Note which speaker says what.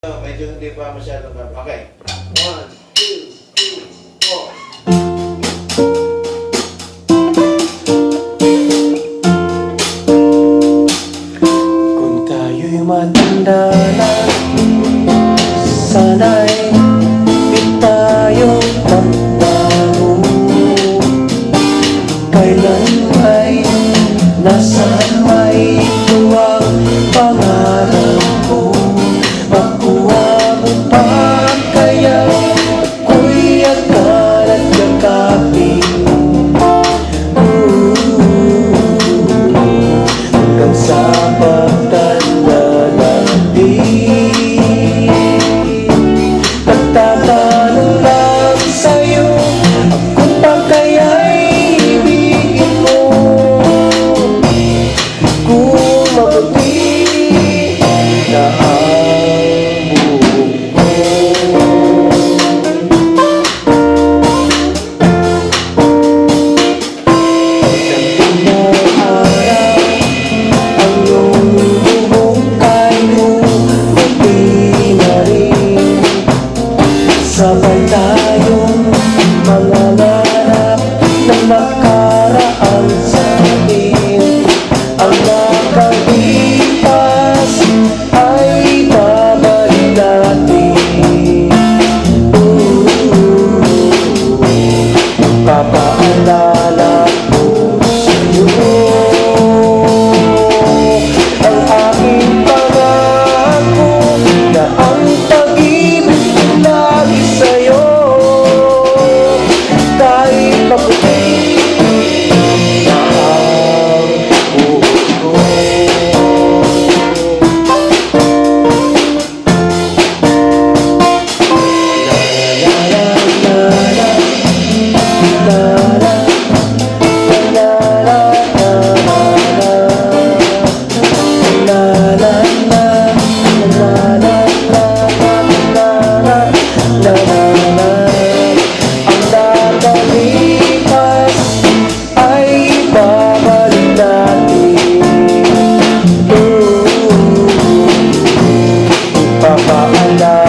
Speaker 1: So, medyo hindi pa masyadong bab. Okay. One, two, three, four.
Speaker 2: Kung tayo'y matanda na Sana'y di tayo magbago Kailan ay nasaan may Sabay tayong mga nanap na
Speaker 3: mag- love.